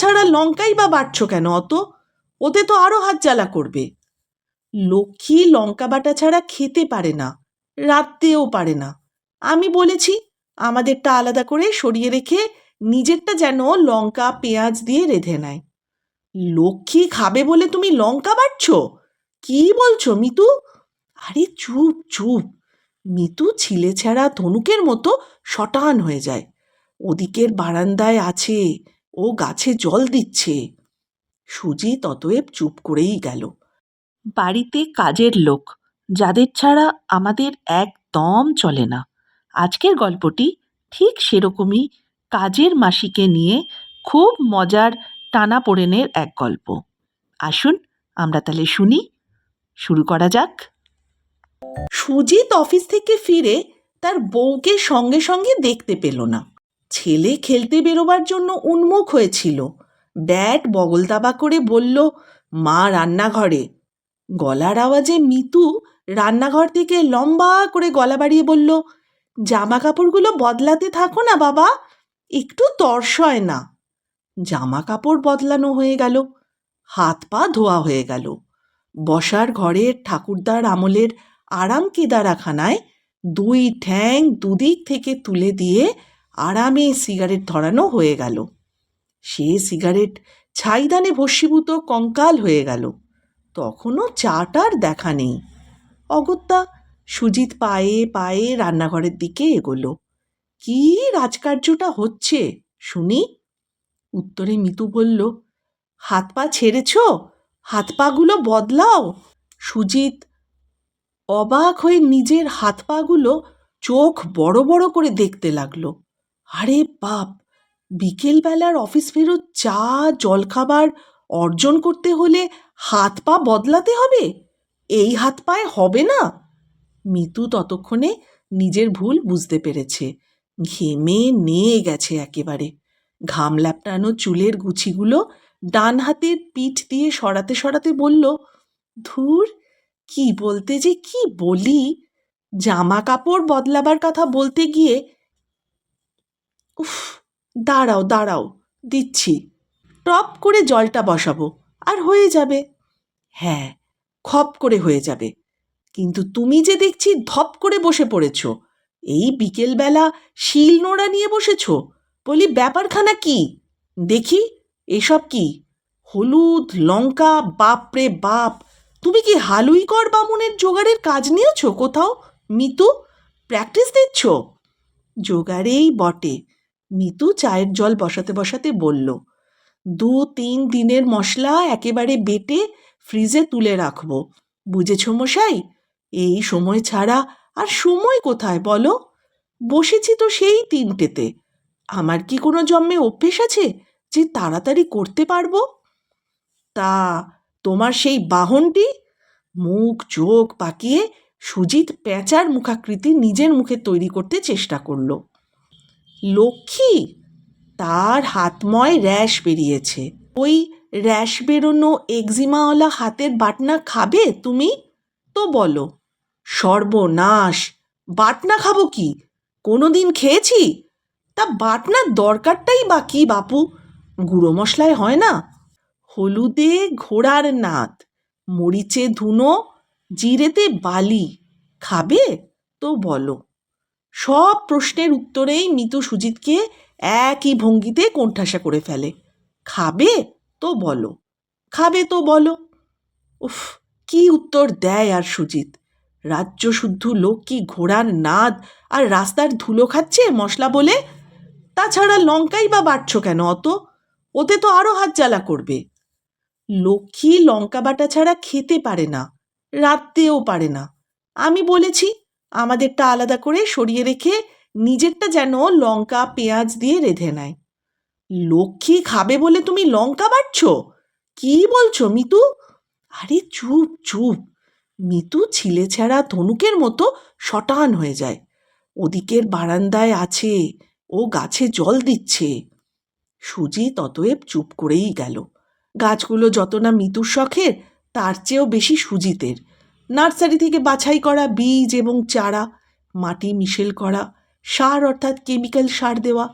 তাছাড়া লঙ্কাই বা বাড়ছ কেন অত? ওতে তো আরও হাত জ্বালা করবে। লক্ষ্মী লঙ্কা বাটা ছাড়া খেতে পারে না, রাঁধতেও পারে না। আমি বলেছি, আমাদেরটা আলাদা করে সরিয়ে রেখে নিজেরটা যেন লঙ্কা, পেঁয়াজ দিয়ে রেঁধে নেয়। লক্ষ্মী খাবে বলে তুমি লঙ্কা বাটছ? কি বলছো, মিতু? আরে চুপ চুপ। মিতু ছিলে ছেঁড়া ধনুকের মতো শটান হয়ে যায়। ওদিকের বারান্দায় আছে ও গাছে জল দিচ্ছে। সুজিত অতএব চুপ করেই গেল। বাড়িতে কাজের লোক, যাদের ছাড়া আমাদের একদম চলে না। আজকের গল্পটি ঠিক সেরকমই কাজের মাসিকে নিয়ে খুব মজার টানা পোড়েনের এক গল্প। আসুন, আমরা তাহলে শুনি। শুরু করা যাক। সুজিত অফিস থেকে ফিরে তার বউকে সঙ্গে সঙ্গে দেখতে পেল না। ছেলে খেলতে বেরোবার জন্য উন্মুখ হয়েছিল। ব্যাট বগল দাবা করে বলল, মা রান্নাঘরে। গলার আওয়াজে মিতু রান্নাঘর থেকে লম্বা করে গলা বাড়িয়ে বলল জামা কাপড়গুলো বদলাতে থাকো না বাবা, একটু তর্স না। জামা কাপড় বদলানো হয়ে গেল, হাত পা ধোয়া হয়ে গেল। বসার ঘরের ঠাকুরদার আমলের আরাম কেদারাখানায় দুই ঠ্যাং দুদিক থেকে তুলে দিয়ে আরামে সিগারেট ধরানো হয়ে গেল। সে সিগারেট ছাইদানে ভস্মীভূত কঙ্কাল হয়ে গেল। তখনও চাটার দেখা নেই। অগত্যা সুজিত পায়ে পায়ে রান্নাঘরের দিকে এগোলো। কি রাজকার্যটা হচ্ছে, শুনি? উত্তরে মিতু বলল, হাত পা ছেড়েছ? হাত পাগুলো বদলাও। সুজিত অবাক হয়ে নিজের হাত পাগুলো চোখ বড় বড় করে দেখতে লাগল। আরে বাপ, বিকেলবেলার অফিস ফেরত চা, জলখাবার অর্জন করতে হলে হাত পা বদলাতে হবে? এই হাত পায়ে হবে না? মিতু ততক্ষণে নিজের ভুল বুঝতে পেরেছে। ঘেমে নিয়ে গেছে একেবারে। ঘাম ল্যাপটানো চুলের গুছিগুলো ডান হাতের পিঠ দিয়ে সরাতে সরাতে বলল, ধুর, কি বলতে যে কি বলি? জামা কাপড় বদলাবার কথা বলতে গিয়ে উফ, দাঁড়াও দাঁড়াও, দিচ্ছি। টপ করে জলটা বসাবো, আর হয়ে যাবে। হ্যাঁ খপ করে হয়ে যাবে। কিন্তু তুমি যে দেখছি ধপ করে বসে পড়েছ, এই বিকেলবেলা শিল নোড়া নিয়ে বসেছ, বলি ব্যাপারখানা কি? দেখি, এসব কি? হলুদ, লঙ্কা, বাপরে বাপ, তুমি কি হালুই কর বামুনের জোগাড়ের কাজ নিয়েছ কোথাও? মিতু প্র্যাকটিস দিচ্ছ জোগাড়েই বটে। মিতু চায়ের জল বসাতে বসাতে বলল, দু তিন দিনের মশলা একেবারে বেটে ফ্রিজে তুলে রাখব। বুঝেছ মশাই? এই সময় ছাড়া আর সময় কোথায় বলো? বসেছি তো সেই তিনটেতে। আমার কি কোনো জন্মে অভ্যেস আছে যে তাড়াতাড়ি করতে পারব? তা তোমার সেই বাহনটি? মুখ চোখ পাকিয়ে সুজিত প্যাঁচার মুখাকৃতি নিজের মুখে তৈরি করতে চেষ্টা করল। লক্ষ্মী তার হাতময় র্যাশ বেরিয়েছে। ওই র্যাশ বেরোনো এক্সিমাওয়ালা হাতের বাটনা খাবে তুমি? তো বলো, সর্বনাশ, বাটনা খাব কি? কোনো দিন খেয়েছি? তা বাটনার দরকারটাই বা বাপু? গুঁড়ো মশলায় হয় না? হলুদে ঘোড়ার নাত, মরিচে ধুনো, জিরেতে বালি, খাবে? তো বলো। সব প্রশ্নের উত্তরেই মিতু সুজিতকে একই ভঙ্গিতে কোণঠাসা করে ফেলে। খাবে তো বলো। খাবে তো বলো। উফ, কি উত্তর দেয় আর সুজিত? রাজ্য শুদ্ধ লোক কি ঘোড়ার নাদ আর রাস্তার ধুলো খাচ্ছে মশলা বলে? তাছাড়া লঙ্কাই বা বাড়ছ কেন অত? ওতে তো আরও হাত জ্বালা করবে। লক্ষ্মী লঙ্কা বাটা ছাড়া খেতে পারে না, রাঁধতেও পারে না। আমি বলেছি আমাদেরটা আলাদা করে সরিয়ে রেখে নিজেরটা যেন লঙ্কা, পেঁয়াজ দিয়ে রেঁধে নেয়। লক্ষ্মী খাবে বলে তুমি লঙ্কা বাটছ? কি বলছো, মিতু? আরে চুপ চুপ। মিতু ছিলে ছেঁড়া ধনুকের মতো শটান হয়ে যায়। ওদিকের বারান্দায় আছে, ও গাছে জল দিচ্ছে। সুজি অতএব চুপ করেই গেল। গাছগুলো যত না মিতুর শখের, তার চেয়েও বেশি সুজিতের। নার্সারি থেকে বাছাই করা বীজ এবং চারা, মাটি মিশেল করা, সার অর্থাৎ কেমিক্যাল সার দেওয়া,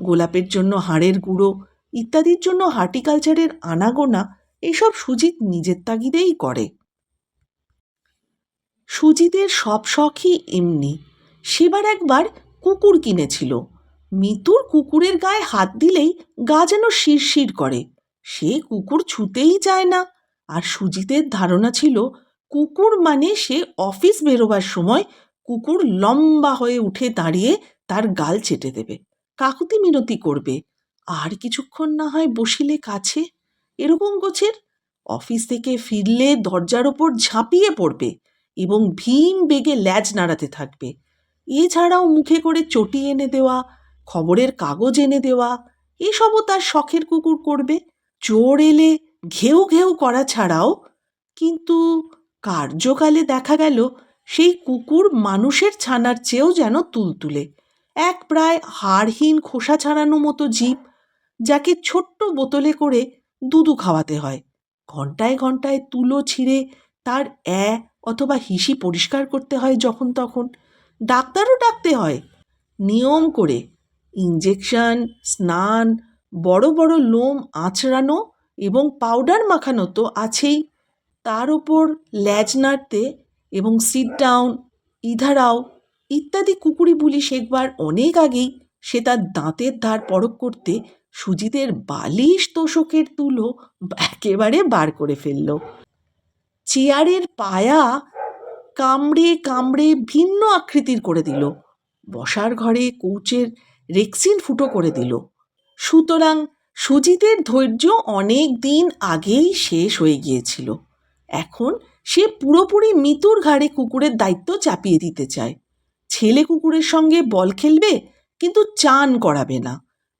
গোলাপের জন্য হাড়ের গুঁড়ো ইত্যাদির জন্য হার্টিকালচারের আনাগোনা এসব সুজিত নিজের তাগিদেই করে। সুজিতের সব শখই এমনি। সেবার একবার কুকুর কিনেছিল। মিতুর কুকুরের গায়ে হাত দিলেই গা যেন শিরশির করে। সে কুকুর ছুতেই চায় না। আর সুজিতের ধারণা ছিল কুকুর মানে সে অফিস বেরোবার সময় কুকুর লম্বা হয়ে উঠে দাঁড়িয়ে তার গাল চেটে দেবে। কাকুতি মিনতি করবে, আর কিছুক্ষণ না হয় বসিলে কাছে? এরকম গোছের অফিস থেকে ফিরলে দরজার ওপর ঝাঁপিয়ে পড়বে এবং ভীম বেগে ল্যাজ নাড়াতে থাকবে। এছাড়াও মুখে করে চটি এনে দেওয়া, খবরের কাগজ এনে দেওয়া, এসবও তার শখের কুকুর করবে। চোর এলে ঘেউ ঘেউ করা ছাড়াও, কিন্তু কার্যকালে দেখা গেল, সেই কুকুর মানুষের ছানার চেয়েও যেন তুলতুলে। এক প্রায় হাড়হীন খোসা ছাড়ানো মতো জীব, যাকে ছোট্ট বোতলে করে দুধু খাওয়াতে হয়। ঘন্টায় ঘন্টায় তুলো ছিঁড়ে তার অ্যা অথবা হিসি পরিষ্কার করতে হয় যখন তখন। ডাক্তারও ডাকতে হয়। নিয়ম করে ইঞ্জেকশন স্নান, বড় বড় লোম আঁচড়ানো এবং পাউডার মাখানো তো আছেই। তার ওপর ল্যাজ নাড়তে এবং সিট ডাউন ইধারাও ইত্যাদি কুকুরি বুলি শেখবার অনেক আগেই সে তার দাঁতের ধার পরক করতে সুজিতের বালিশ তোষকের তুলো একেবারে বার করে ফেলল। চেয়ারের পায়া কামড়ে কামড়ে ভিন্ন আকৃতির করে দিল। বসার ঘরে কৌচের রেক্সিন ফুটো করে দিল। সুতরাং সুজিতের ধৈর্য অনেক দিন আগেই শেষ হয়ে গিয়েছিল। এখন সে পুরোপুরি মিতুর ঘাড়ে কুকুরের দায়িত্ব চাপিয়ে দিতে চায়। ছেলে কুকুরের সঙ্গে বল খেলবে, কিন্তু চান করাবে না।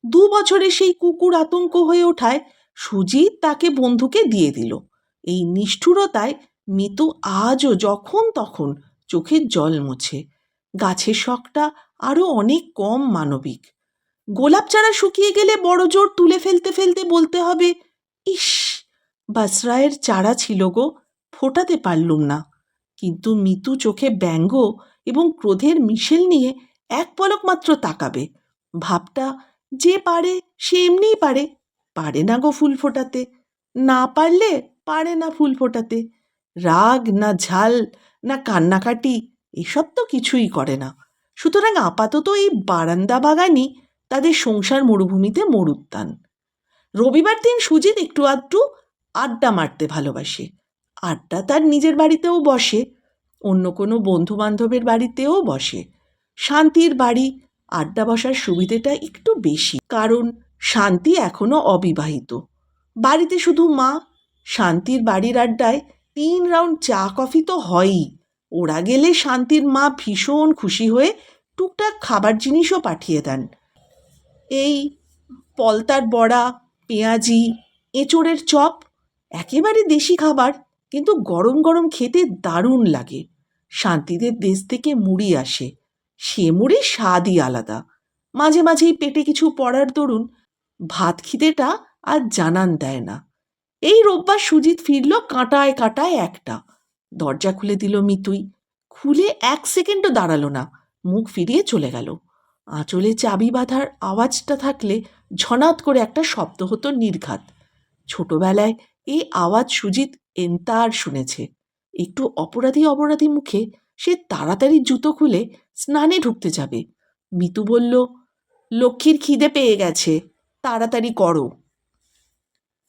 দু বছরে সেই কুকুর আতঙ্ক হয়ে ওঠায় সুজিত তাকে বন্ধুকে দিয়ে দিল। এই নিষ্ঠুরতায় মিতু আজও যখন তখন চোখের জল মোছে। গাছের শখটা আরও অনেক কম মানবিক। গোলাপ চারা শুকিয়ে গেলে বড় জোর তুলে ফেলতে ফেলতে বলতে হবে, ইস বাসরায়ের চারা ছিল গো, ফোটাতে পারলুম না। কিন্তু মিতু চোখে ব্যঙ্গ এবং ক্রোধের মিশেল নিয়ে এক পলক মাত্র তাকাবে। ভাবটা যে পারে সে এমনিই পারে। পারে না গো ফুল ফোটাতে। না পারলে পারে না ফুল ফোটাতে। রাগ না ঝাল না কান্নাকাটি, এসব তো কিছুই করে না। সুতরাং আপাতত এই বারান্দা বাগানই তাদের সংসার মরুভূমিতে মরুত্যান রবিবার দিন সুজিত একটু আধটু আড্ডা মারতে ভালোবাসে। আড্ডা তার নিজের বাড়িতেও বসে, অন্য কোনো বন্ধু বান্ধবের বাড়িতেও বসে। শান্তির বাড়ি, আড্ডা বসার সুবিধেটা একটু বেশি, কারণ শান্তি এখনও অবিবাহিত। বাড়িতে শুধু মা, শান্তির বাড়ির আড্ডায় তিন রাউন্ড চা, কফি তো হয়ই। ওরা গেলে শান্তির মা ভীষণ খুশি হয়ে টুকটাক খাবার জিনিসও পাঠিয়ে দেন। এই পলতার বড়া, পেঁয়াজি, এঁচোড়ের চপ একেবারে দেশি খাবার, কিন্তু গরম গরম খেতে দারুণ লাগে। শান্তিদের দেশ থেকে মুড়ি আসে। সে মুড়ি স্বাদই আলাদা। মাঝে মাঝেই পেটে কিছু পড়ার দরুন ভাত খিদেটা আর জানান দেয় না। এই রোববার সুজিত ফিরল কাঁটায় কাঁটায় একটা। দরজা খুলে দিল মিতুই। খুলে এক সেকেন্ডও দাঁড়াল না। মুখ ফিরিয়ে চলে গেল। আঁচলে চাবি বাঁধার আওয়াজটা থাকলে ঝনাত করে একটা শব্দ হতো নির্ঘাত। ছোটবেলায় এই আওয়াজ সুজিত এন্তার শুনেছে। একটু অপরাধী অপরাধী মুখে সে তাড়াতাড়ি জুতো খুলে স্নানে ঢুকতে যাবে। মিতু বলল, লক্ষ্মীর খিদে পেয়ে গেছে, তাড়াতাড়ি করো।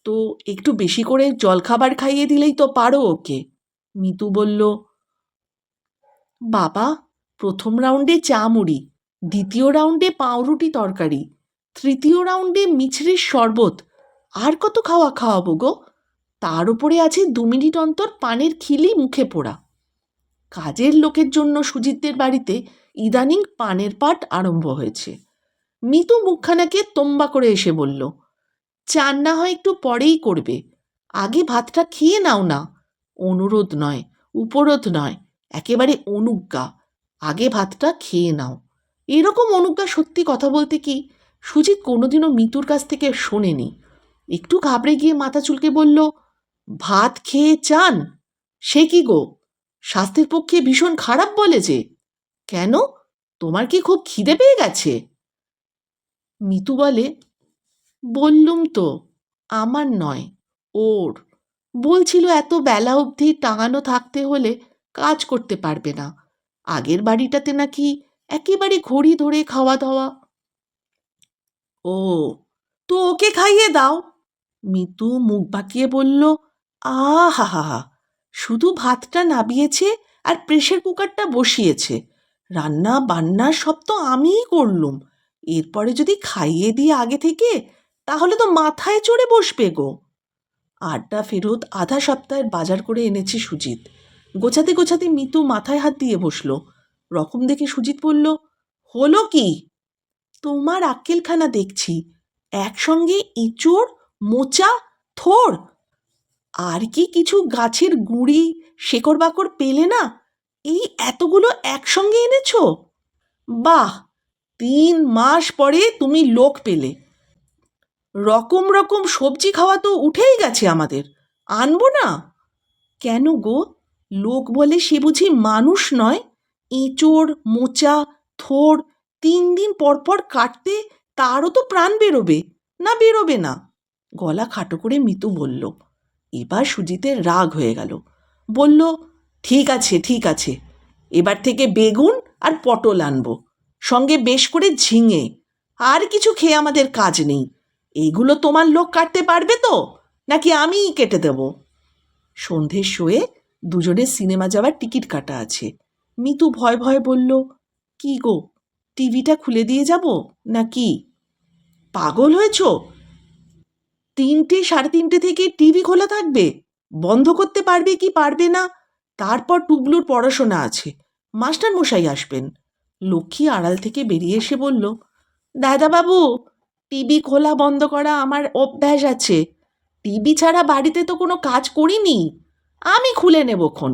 তো একটু বেশি করে জলখাবার খাইয়ে দিলেই তো পারো ওকে। মিতু বলল, বাবা, প্রথম রাউন্ডে চা মুড়ি, দ্বিতীয় রাউন্ডে পাউরুটি তরকারি, তৃতীয় রাউন্ডে মিছরির শরবত, আর কত খাওয়া খাওয়াবো গো? তার উপরে আছে দু মিনিট অন্তর পানের খিলি মুখে পোড়া। কাজের লোকের জন্য সুজিতদের বাড়িতে ইদানিং পানের পাট আরম্ভ হয়েছে। মিতু মুখখানাকে তোম্বা করে এসে বলল, চান না হয় একটু পরেই করবে। আগে ভাতটা খেয়ে নাও না। অনুরোধ নয়, উপরোধ নয়, একেবারে অনুজ্ঞা। আগে ভাতটা খেয়ে নাও। এরকম অনুজ্ঞা সত্যি কথা বলতে কি, সুজিত কোনোদিনও মিতুর কাছ থেকে শোনেনি। একটু ঘাবড়ে গিয়ে মাথা চুলকে বলল ভাত খেয়ে চান? সে কি গো? স্বাস্থ্যের পক্ষে ভীষণ খারাপ বলে যে। কেন? তোমার কি খুব খিদে পেয়ে গেছে? মিতু বলে, বললুম তো, আমার নয়, ওর। বলছিল এত বেলা অবধি টাঙানো থাকতে হলে কাজ করতে পারবে না। আগের বাড়িটাতে নাকি একেবারে ঘড়ি ধরে খাওয়া দাওয়া। ও, তো ওকে খাইয়ে দাও। মিতু মুখ বাঁকিয়ে বলল আহা শুধু ভাতটা নাবিয়েছে আর প্রেশার কুকারটা বসিয়েছে। রান্না, বান্না সব তো আমিই করলুম। এরপরে যদি খাইয়ে দিয়ে আগে থেকে, তাহলে তো মাথায় চড়ে বসবে গো। আড্ডা ফেরত আধা সপ্তাহের বাজার করে এনেছে সুজিত। গোছাতে গোছাতে মিতু মাথায় হাত দিয়ে বসল। রকম দেখে সুজিত বলল, হলো কি? তোমার আক্কেলখানা দেখছি। একসঙ্গে ইঁচড়, মোচা থোর আর কি কিছু গাছের গুঁড়ি শেকড় বাকড় পেলে না? এই এতগুলো একসঙ্গে এনেছ? বাহ! তিন মাস পরে তুমি লোক পেলে। রকম রকম সবজি খাওয়া তো উঠেই গেছে আমাদের। আনব না? কেন গো? লোক বলে সে বুঝি মানুষ নয়? এঁচড়, মোচা থোর তিন দিন পর পর কাটতে তারও তো প্রাণ বেরোবে, না বেরোবে না। গলা খাটো করে মিতু বলল। এবার সুজিতের রাগ হয়ে গেল। বলল, ঠিক আছে ঠিক আছে, এবার থেকে বেগুন আর পটল আনব, সঙ্গে বেশ করে ঝিঙে, আর কিছু খেয়ে আমাদের কাজ নেই। এইগুলো তোমার লোক কাটতে পারবে তো, নাকি আমিই কেটে দেব? সন্ধ্যের শোয়ে দুজনের সিনেমা যাওয়ার টিকিট কাটা আছে। মিতু ভয় ভয় বলল, কি গো, টিভিটা খুলে দিয়ে যাব নাকি? পাগল হয়েছ? তিনটে সাড়ে তিনটে থেকে টিভি খোলা থাকবে। বন্ধ করতে পারবে কি পারবে না? তারপর টুবলুর পড়াশোনা আছে। মাস্টার মশাই আসবেন। লক্ষ্মী আড়াল থেকে বেরিয়ে এসে বলল দাদাবাবু টিভি খোলা বন্ধ করা আমার অভ্যাস আছে। টিভি ছাড়া বাড়িতে তো কোনো কাজ করিনি। আমি খুলে নেবক্ষণ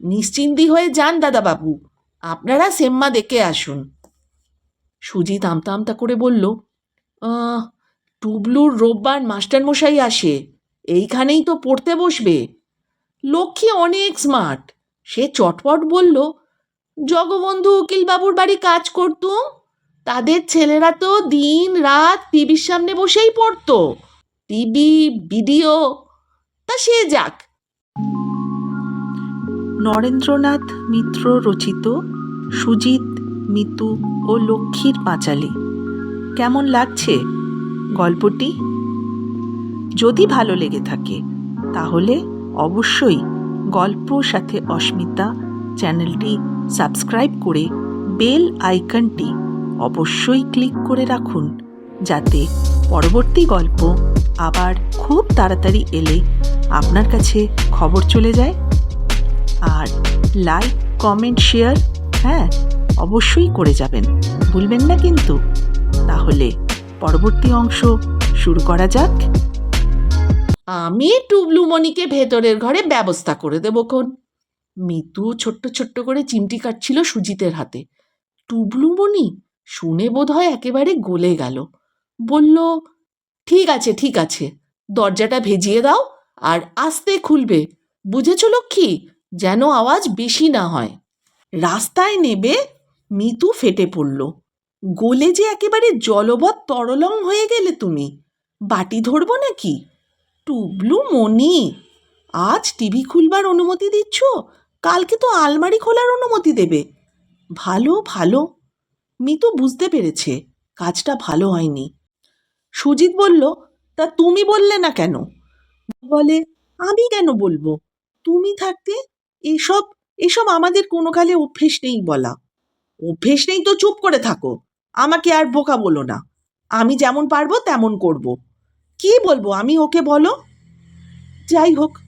নিশ্চিন্তি হয়ে যান দাদাবাবু। আপনারা সেম্মা দেখে আসুন। সুজিত আমতা আমতা করে বলল "আহ, টুবলুর রোববার মাস্টারমশাই আসে। এইখানেই তো পড়তে বসবে। লক্ষ্মী অনেক স্মার্ট সে চটপট বলল, জগবন্ধু উকিলবাবুর বাড়ি কাজ করতুম তাদের ছেলেরা তো দিন রাত টিভির সামনে বসেই পড়তো। টিভি ভিডিও তা সে যাক। নরেন্দ্রনাথ মিত্র রচিত সুজিত, মিতু ও লক্ষ্মীর পাঁচালী। কেমন লাগছে? গল্পটি যদি ভালো লেগে থাকে, তাহলে অবশ্যই গল্প সাথে অস্মিতা চ্যানেলটি সাবস্ক্রাইব করে বেল আইকনটি অবশ্যই ক্লিক করে রাখুন, যাতে পরবর্তী গল্প আবার খুব তাড়াতাড়ি এলে আপনার কাছে খবর চলে যায়। আর লাইক, কমেন্ট, শেয়ার হ্যাঁ অবশ্যই করে যাবেন। ভুলবেন না কিন্তু। তাহলে পরবর্তী অংশ শুরু করা যাক। আমি টুবলুমণিকে ভেতরের ঘরে ব্যবস্থা করে দেবো খন মিতু ছোট্ট ছোট্ট করে চিমটি কাটছিল সুজিতের হাতে। টুবলুমণি শুনে বোধ হয় একেবারে গলে গেল। বলল, ঠিক আছে ঠিক আছে, দরজাটা ভেজিয়ে দাও আর আস্তে খুলবে। বুঝেছ লক্ষ্মী, যেন আওয়াজ বেশি না হয়। রাস্তায় নেবে, মিতু ফেটে পড়ল। গোলে যে একেবারে জলবৎ তরলং হয়ে গেলে তুমি, বাটি ধরবো নাকি? টুবলু মনি, আজ টিভি খুলবার অনুমতি দিচ্ছ? কালকে তো আলমারি খোলার অনুমতি দেবে। ভালো ভালো। মিতু বুঝতে পেরেছে, কাজটা ভালো হয়নি। সুজিত বলল, তা তুমি বললে না কেন? বলে, আমি কেন বলব? তুমি থাকতে এসব এসব আমাদের কোনো কালে অভ্যেস নেই বলা। অভ্যেস নেই তো চুপ করে থাকো। আমাকে আর বোকা বলো না। আমি যেমন পারব তেমন করব। কি বলব আমি ওকে বলো? যাই হোক,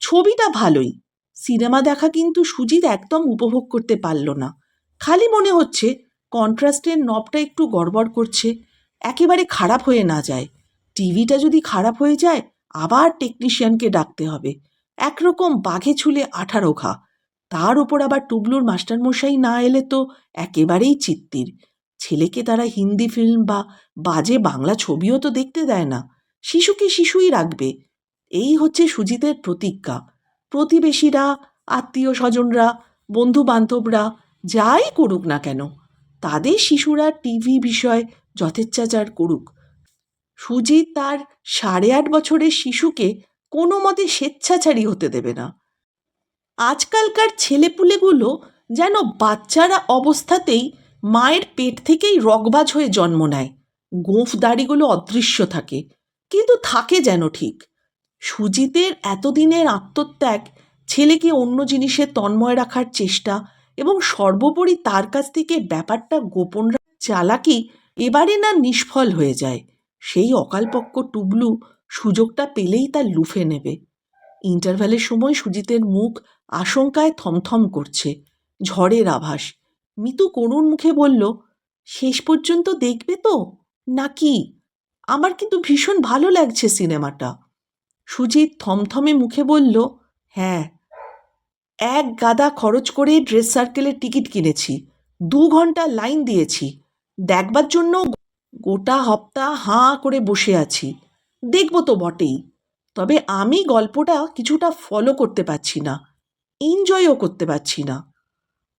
ছবিটা ভালোই। সিনেমা দেখা কিন্তু সুজিত একদম উপভোগ করতে পারল না। খালি মনে হচ্ছে কন্ট্রাস্টের নবটা একটু গড়বড় করছে, একেবারে খারাপ হয়ে না যায়। টিভিটা যদি খারাপ হয়ে যায়, আবার টেকনিশিয়ানকে ডাকতে হবে। একরকম বাঘে ছুলে আঠারো ঘা। তার ওপর আবার টুবলুর মাস্টারমশাই না এলে তো একেবারেই চিত্তির। ছেলেকে তারা হিন্দি ফিল্ম বা বাজে বাংলা ছবিও তো দেখতে দেয় না। শিশুকে শিশুই রাখবে। এই হচ্ছে সুজিতের প্রতিজ্ঞা। প্রতিবেশীরা আত্মীয় স্বজনরা বন্ধু বান্ধবরা যাই করুক না কেন, তাদের শিশুরা টিভি বিষয় যথেচ্ছাচার করুক। সুজিত তার সাড়ে আট বছরের শিশুকে কোনো মতে স্বেচ্ছাচারী হতে দেবে না। আজকালকার ছেলেপুলেগুলো যেন বাচ্চারা অবস্থাতেই মায়ের পেট থেকেই রগবাজ হয়ে জন্ম নেয়। গোঁফ দাড়িগুলো অদৃশ্য থাকে, কিন্তু থাকে যেন ঠিক। সুজিতের এতদিনের আত্মত্যাগ, ছেলেকে অন্য জিনিসে তন্ময় রাখার চেষ্টা এবং সর্বোপরি তার কাছ থেকে ব্যাপারটা গোপন চালাকি এবারে না নিষ্ফল হয়ে যায়। সেই অকালপক্ষ টুবলু সুযোগটা পেলেই তার লুফে নেবে। ইন্টারভ্যালের সময় সুজিতের মুখ আশঙ্কায় থমথম করছে, ঝড়ের আভাস। মিতু করুণ মুখে বলল, শেষ পর্যন্ত দেখবে তো? নাকি? আমার কিন্তু ভীষণ ভালো লাগছে সিনেমাটা। সুজিত থমথমে মুখে বলল হ্যাঁ এক গাদা খরচ করে ড্রেস সার্কেলের টিকিট কিনেছি, দু ঘণ্টা লাইন দিয়েছি, দেখবার জন্য গোটা হপ্তা হাঁ করে বসে আছি। দেখব তো বটেই, তবে আমি গল্পটা কিছুটা ফলো করতে পারছি না এনজয়ও করতে পারছি না।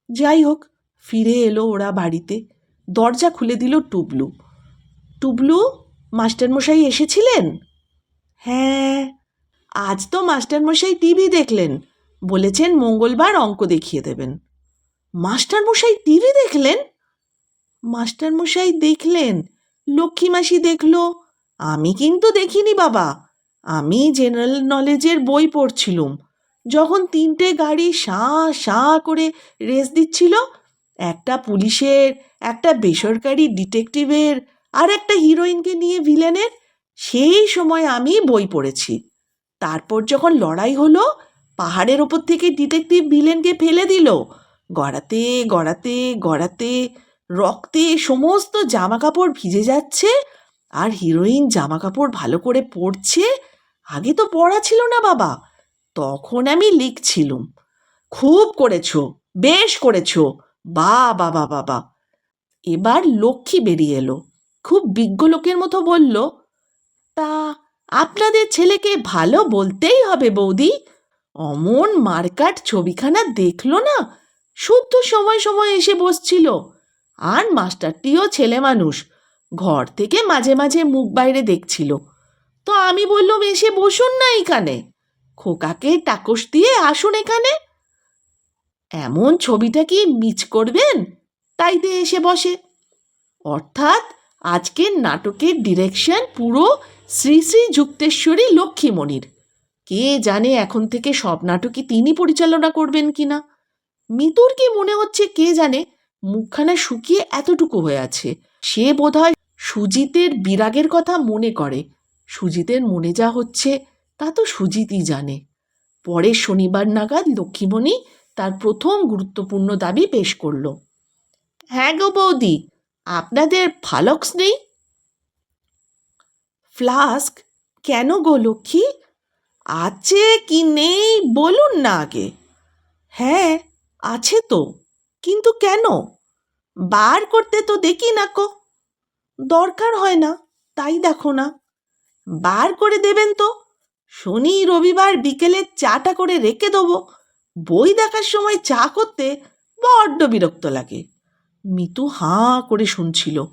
যাই হোক ফিরে এলো ওরা বাড়িতে। দরজা খুলে দিল টুবলু। টুবলু, মাস্টারমশাই এসেছিলেন? হ্যাঁ আজ তো মাস্টারমশাই টিভি দেখলেন, বলেছেন মঙ্গলবার অঙ্ক দেখিয়ে দেবেন। মাস্টারমশাই টিভি দেখলেন? মাস্টারমশাই দেখলেন, লক্ষ্মী মাসি দেখল। আমি কিন্তু দেখিনি বাবা, আমি জেনারেল নলেজের বই পড়ছিলুম। যখন তিনটে গাড়ি সাঁ সাঁ করে রেস দিচ্ছিল একটা পুলিশের, একটা বেসরকারি ডিটেকটিভের আর একটা হিরোইনকে নিয়ে ভিলেনের, সেই সময় আমি বই পড়েছি। তারপর যখন লড়াই হলো, পাহাড়ের ওপর থেকে ডিটেকটিভ ভিলেনকে ফেলে দিল। গড়াতে গড়াতে গড়াতে রক্তে সমস্ত জামা কাপড় ভিজে যাচ্ছে আর হিরোইন জামা কাপড় ভালো করে পরছে, আগে তো পড়া ছিল না বাবা, তখন আমি লিখছিলুম। খুব করেছ, বেশ করেছ বা বাবা বাবা এবার লক্ষ্মী বেরিয়ে এলো। খুব বিজ্ঞ লোকের মতো বলল, তা আপনাদের ছেলেকে ভালো বলতেই হবে বৌদি। অমন মার্কাট ছবিখানা দেখল না? শুদ্ধ সময় সময় এসে বসছিল। আর মাস্টারটিও ছেলে মানুষ। ঘর থেকে মাঝে মাঝে মুখ বাইরে দেখছিল। তো আমি বললাম, এসে বসুন না এখানে। খোকাকে টাকস দিয়ে আসুন এখানে। এমন ছবিটা কি মিচ করবেন? তাই এসে বসে। অর্থাৎ আজকের নাটকের ডিরেকশন পুরো শ্রী শ্রী যুক্তেশ্বরী লক্ষ্মীমণির। কে জানে এখন থেকে সব নাটকই তিনি পরিচালনা করবেন কিনা? মিতুর কি মনে হচ্ছে কে জানে? মুখখানা শুকিয়ে এতটুকু হয়ে আছে। সে বোধহয় সুজিতের বিরাগের কথা মনে করে। সুজিতের মনে যা হচ্ছে তা তো সুজিতই জানে। পরের শনিবার নাগাদ লক্ষ্মীমণি তার প্রথম গুরুত্বপূর্ণ দাবি পেশ করল। হ্যাঁ গো বৌদি, আপনাদের ফালক্স নেই? ফ্লাস্ক? কেন গো লক্ষ্মী? আছে কি নেই বলুন না আগে। হ্যাঁ আছে তো, কিন্তু কেন? বার করতে তো দেখি না কো। দরকার হয় না, তাই দেখো না। বার করে দেবেন তো। শনি রবিবার বিকেলে চাটা করে রেখে দেবো। বই দেখার সময় চা করতে বড্ড বিরক্ত লাগে। মিতু হাঁ করে শুনছিল,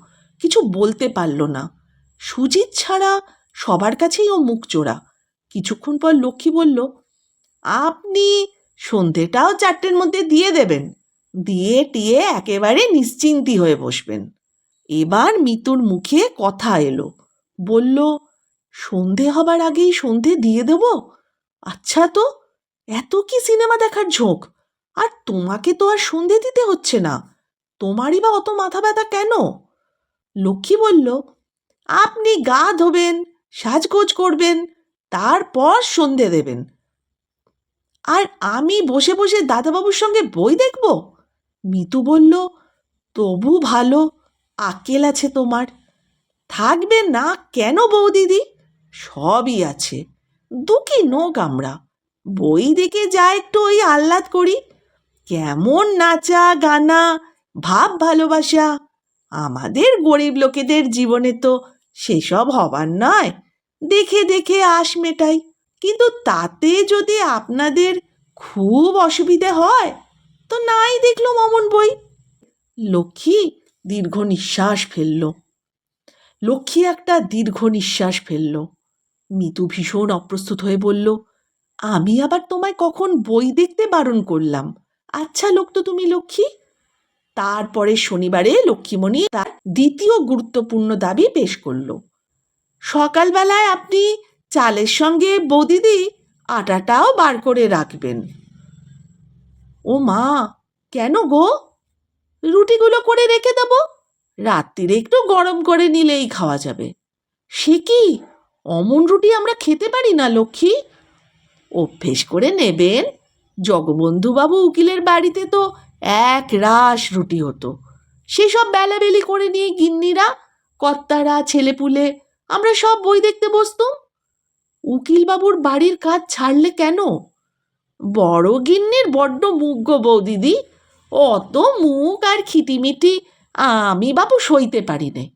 কিছু বলতে পারল না। সুজিত ছাড়া সবার কাছেই ও মুখ চোরা। কিছুক্ষণ পর লক্ষ্মী বলল, আপনি সন্ধেটাও চারটের মধ্যে দিয়ে দেবেন। দিয়ে টিয়ে একেবারে নিশ্চিন্তি হয়ে বসবেন। এবার মিতুর মুখে কথা এলো। বলল, সন্ধে হবার আগেই সন্ধে দিয়ে দেব? আচ্ছা তো এত কি সিনেমা দেখার ঝোঁক? আর তোমাকে তো আর সন্ধে দিতে হচ্ছে না। তোমারই বা অত মাথা ব্যথা কেন? লক্ষ্মী বলল, আপনি গা ধোবেন, সাজগোজ করবেন, তারপর সন্ধে দেবেন। আর আমি বসে বসে দাদাবাবুর সঙ্গে বই দেখব? মিতু বলল, তবু ভালো, আকেল আছে তোমার। থাকবে না কেন বৌদিদি সবই আছে দুঃখী নোক আমরা। বই দেখে যা একটু ওই আহ্লাদ করি। কেমন নাচা, গানা, ভাব ভালোবাসা। আমাদের গরিব লোকেদের জীবনে তো সেসব হবার নয়। দেখে দেখে আশ মেটাই। কিন্তু তাতে যদি আপনাদের খুব অসুবিধে হয়, তো নাই দেখলুম অমন বই। লক্ষ্মী দীর্ঘ নিঃশ্বাস ফেলল। লক্ষ্মী একটা দীর্ঘ নিঃশ্বাস ফেলল। মিতু ভীষণ অপ্রস্তুত হয়ে বলল আমি আবার তোমায় কখন বই দেখতে বারণ করলাম? আচ্ছা লোক তো তুমি লক্ষ্মী। তারপরে শনিবারে লক্ষ্মীমণি তার দ্বিতীয় গুরুত্বপূর্ণ দাবি পেশ করল। সকালবেলায় আপনি চালের সঙ্গে বৌদিদি আটাটাও বার করে রাখবেন। ও মা, কেন গো? রুটিগুলো করে রেখে দেবো? রাত্রিরে একটু গরম করে নিলেই খাওয়া যাবে। সে কি, অমন রুটি আমরা খেতে পারি না, লক্ষ্মী? অভ্যেস করে নেবেন। জগবন্ধুবাবু উকিলের বাড়িতে তো এক রাস রুটি হতো। সেসব বেলাবেলি করে নিয়ে গিন্নিরা, কর্তারা, ছেলেপুলে, আমরা সব বই দেখতে বসতুম। উকিলবাবুর বাড়ির কাজ ছাড়লে কেন? বড় গিন্নির বড্ড মুখ গো বৌদিদি। অত মুখ আর খিটিমিটি আমি বাবু সইতে পারি নে।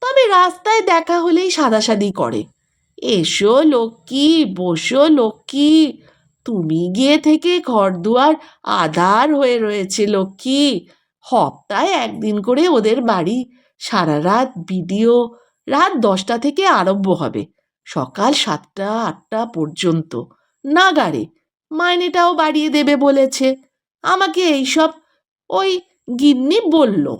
তবে রাস্তায় দেখা হলেই সাদাসাদি করে। এসো লক্ষ্মী, বসো লক্ষ্মী। তুমি গিয়ে থেকে ঘর দুয়ার আধার হয়ে রয়েছে লক্ষ্মী। হপ্তায় একদিন করে ওদের বাড়ি। সারা রাত ভিডিও রাত দশটা থেকে আরম্ভ হবে। সকাল সাতটা, আটটা পর্যন্ত। নাগারে মাইনেটাও বাড়িয়ে দেবে বলেছে। আমাকে এইসব ওই গিন্নি বলল।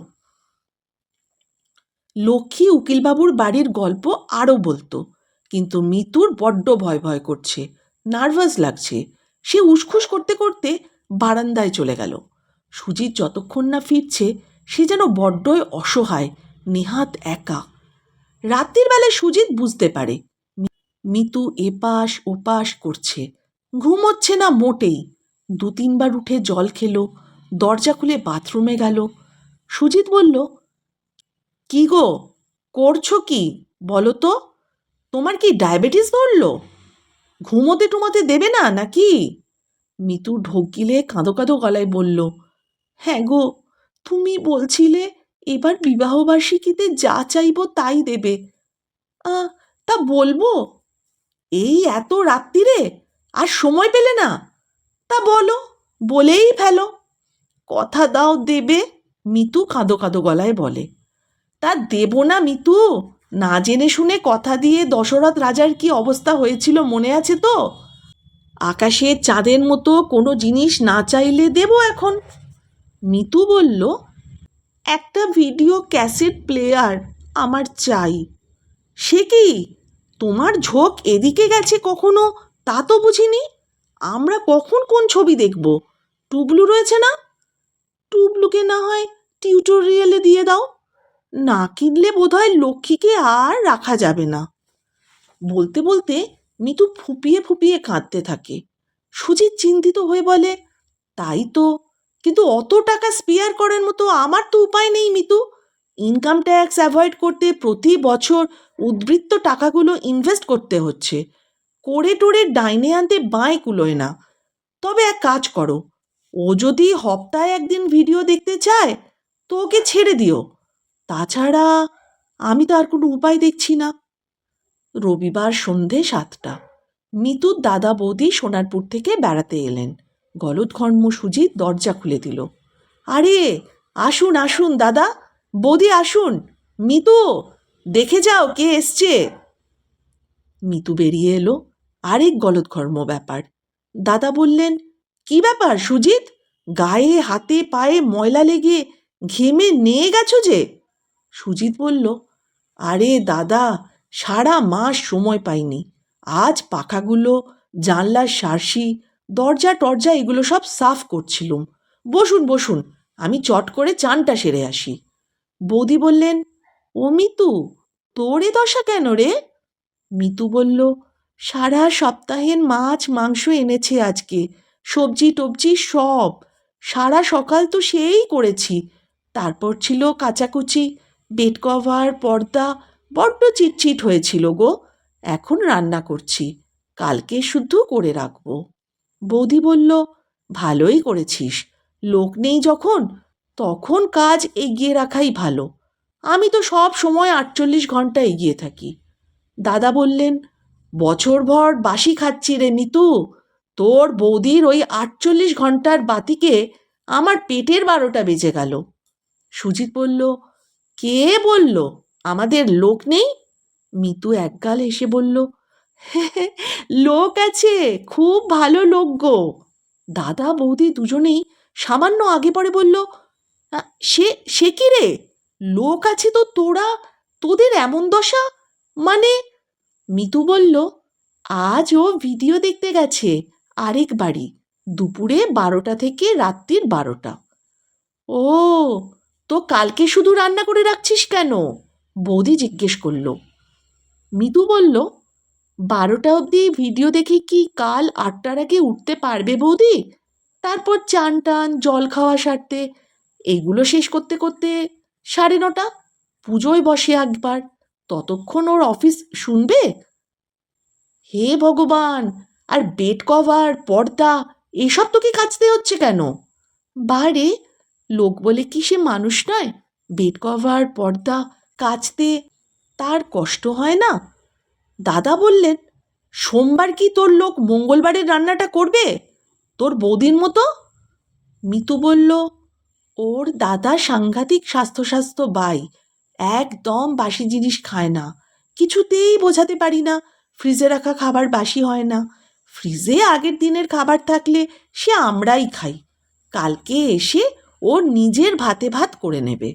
লক্ষ্মী উকিলবাবুর বাড়ির গল্প আরও বলতো। কিন্তু মিতুর বড্ড ভয় ভয় করছে, নার্ভাস লাগছে। সে উসখুস করতে করতে বারান্দায় চলে গেল। সুজিত যতক্ষণ না ফিরছে, সে যেন বড্ডই অসহায়, নেহাত একা। রাত্রির বেলায় সুজিত বুঝতে পারে মিতু এপাশ ওপাশ করছে। ঘুমোচ্ছে না মোটেই। দু তিনবার উঠে জল খেলো, দরজা খুলে বাথরুমে গেল। সুজিত বলল, কি গো, করছ কি? বলো তো। তোমার কি ডায়াবেটিস ধরলো ঘুমোতে টুমোতে দেবে না নাকি? মিতু ঢোক গিলে কাঁদো কাঁদো গলায় বলল হ্যাঁ গো, তুমি বলছিলে এবার বিবাহবার্ষিকীতে যা চাইব তাই দেবে। তা বলব? এই এত রাত্রিরে আর সময় পেলে না। তা বলো, বলেই ফেলো। কথা দাও দেবে। মিতু কাঁদো কাঁদো গলায় বলে, তা দেব না মিতু। না জেনে শুনে কথা দিয়ে দশরথ রাজার কি অবস্থা হয়েছিল মনে আছে তো? আকাশে চাঁদের মতো কোনো জিনিস না চাইলে দেব এখন? মিতু বলল, একটা ভিডিও ক্যাসেট প্লেয়ার আমার চাই। সে কি? তোমার ঝোঁক এদিকে গেছে কখনো? তা তো বুঝিনি। আমরা কখন কোন ছবি দেখব? টুবলু রয়েছে না? টুবলুকে না হয় টিউটোরিয়ালে দিয়ে দাও। না কিনলে বোধহয় লক্ষ্মীকে আর রাখা যাবে না। বলতে বলতে মিতু ফুপিয়ে ফুপিয়ে কাঁদতে থাকে। সুজিত চিন্তিত হয়ে বলে, তাই তো, কিন্তু অত টাকা স্পেয়ার করার মতো আমার তো উপায় নেই মিতু। ইনকাম ট্যাক্স অ্যাভয়েড করতে প্রতি বছর উদ্বৃত্ত টাকাগুলো ইনভেস্ট করতে হচ্ছে। করে টোরে ডাইনে আনতে বাঁয় কুলোয় না। তবে এক কাজ করো, ও যদি হপ্তায় একদিন ভিডিও দেখতে চায় তো ওকে ছেড়ে দিও। তাছাড়া আমি তো আর কোনো উপায় দেখছি না। রবিবার সন্ধে সাতটা, মিতুর দাদা বৌদি সোনারপুর থেকে বেড়াতে এলেন। গলদঘর্ম সুজিত দরজা খুলে দিল। আরে, আসুন আসুন, দাদা, বৌদি আসুন, মিতু, দেখে যাও কে এসছে। মিতু বেরিয়ে এলো আরেক গলদঘর্ম ব্যাপার। দাদা বললেন, কি ব্যাপার সুজিত? গায়ে, হাতে, পায়ে ময়লা লেগে ঘেমে নিয়ে গেছো যে? সুজিত বলল, আরে দাদা, সারা মাস সময় পাইনি। আজ পাখাগুলো, জানলার সারসি, দরজা টরজা এগুলো সব সাফ করছিলুম। বসুন বসুন, আমি চট করে চানটা সেরে আসি। বৌদি বললেন, ও মিতু, তোর দশা কেন রে? মিতু বলল, সারা সপ্তাহের মাছ, মাংস এনেছে আজকে, সবজি টবজি সব। সারা সকাল তো সেই করেছি। তারপর ছিল কাচাকুচি বেড কভার, পর্দা, বড্ড চিটচিট হয়েছিল গো। এখন রান্না করছি, কালকে শুদ্ধ করে রাখব। বৌদি বলল, ভালোই করেছিস, লোক নেই যখন, তখন কাজ এগিয়ে রাখাই ভালো। আমি তো সব সময় আটচল্লিশ ঘণ্টা এগিয়ে থাকি। দাদা বললেন, বছরভর বাসি খাচ্ছি রে মিতু, তোর বৌদির ওই আটচল্লিশ ঘণ্টার বাতিকে আমার পেটের বারোটা বেজে গেল। সুজিত বলল কে বলল? আমাদের লোক নেই? মিতু একগাল এসে বলল লোক আছে খুব ভালো লোক গো। দাদা বৌদি দুজনেই সামান্য আগে পরে বলল "আ, সে সে কি রে? লোক আছে তো তোরা তোদের এমন দশা? মানে? মিতু বলল আজ ও ভিডিও দেখতে গেছে আরেক বাড়ি দুপুরে বারোটা থেকে রাত্রির বারোটা। ও তো কালকে শুধু রান্না করে রাখছিস কেন? বৌদি জিজ্ঞেস করল। মিতু বলল, বারোটা অবধি ভিডিও দেখে কি কাল আটটার আগে উঠতে পারবে বৌদি? তারপর চান টান, জল খাওয়া সারতে, এগুলো শেষ করতে করতে সাড়ে নটা, পুজোয় বসে একবার, ততক্ষণ ওর অফিস শুনবে? হে ভগবান, আর বেড কভার, পর্দা, এসব তোকে কাচতে হচ্ছে কেন? বারে লোক বলে কি সে মানুষ নয়? বেড কভার, পর্দা, কাচতে। তার কষ্ট হয় না? দাদা বললেন, সোমবার কি তোর লোক মঙ্গলবারের রান্নাটা করবে? তোর বৌদির মতো? মিতু বলল, ওর দাদা সাংঘাতিক স্বাস্থ্য স্বাস্থ্য বাই। একদম বাসি জিনিস খায় না। কিছুতেই বোঝাতে পারি না। ফ্রিজে রাখা খাবার বাসি হয় না। ফ্রিজে আগের দিনের খাবার থাকলে সে আমরাই খাই। কালকে এসে ওর নিজের ভাতে ভাত করে নেবে।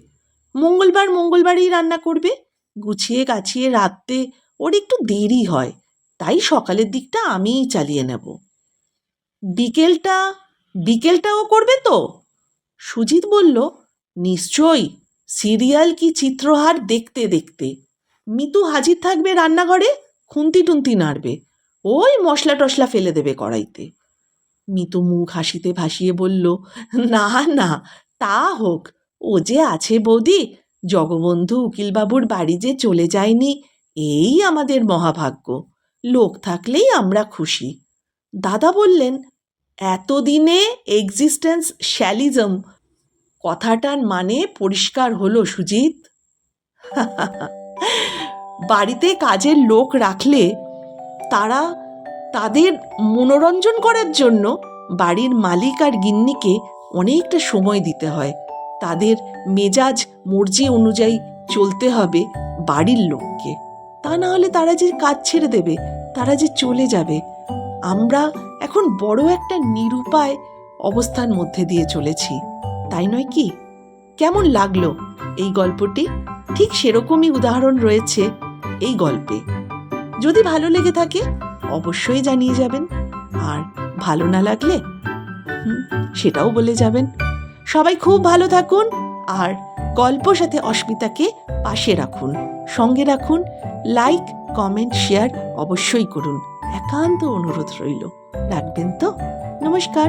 মঙ্গলবার মঙ্গলবারই রান্না করবে। গুছিয়ে গাছিয়ে রাখতে ওর একটু দেরি হয়, তাই সকালের দিকটা আমিই চালিয়ে নেব। বিকেলটা, বিকেলটাও করবে তো? সুজিত বলল, নিশ্চয়ই, সিরিয়াল কি চিত্রহার দেখতে দেখতে। মিতু হাজির থাকবে রান্নাঘরে, খুন্তি টুন্তি নাড়বে। ওই মশলা টশলা ফেলে দেবে কড়াইতে। মিতু মুখ হাসিতে ভাসিয়ে বলল, না না, তা হোক, ও যে আছে বৌদি, জগবন্ধু উকিলবাবুর বাড়ি যে চলে যায়নি, এই আমাদের মহাভাগ্য, লোক থাকলেই আমরা খুশি। দাদা বললেন, এতদিনে এক্সিস্টেন্স শ্যালিজম কথাটার মানে পরিষ্কার হলো সুজিত। বাড়িতে কাজের লোক রাখলে তারা তাদের মনোরঞ্জন করার জন্য বাড়ির মালিক আর গিন্নিকে অনেকটা সময় দিতে হয়। তাদের মেজাজ মর্জি অনুযায়ী চলতে হবে বাড়ির লোককে। তা না হলে তারা যে কাজ ছেড়ে দেবে, তারা যে চলে যাবে। আমরা এখন বড় একটা নিরুপায় অবস্থার মধ্যে দিয়ে চলেছি, তাই নয় কি? কেমন লাগল এই গল্পটি? ঠিক সেরকমই উদাহরণ রয়েছে এই গল্পে। যদি ভালো লেগে থাকে অবশ্যই জানিয়ে যাবেন। আর ভালো না লাগলে সেটাও বলে যাবেন। সবাই খুব ভালো থাকুন আর গল্প সাথে অস্মিতাকে পাশে রাখুন, সঙ্গে রাখুন, লাইক, কমেন্ট, শেয়ার অবশ্যই করুন। একান্ত অনুরোধ রইল। রাখবেন তো? নমস্কার।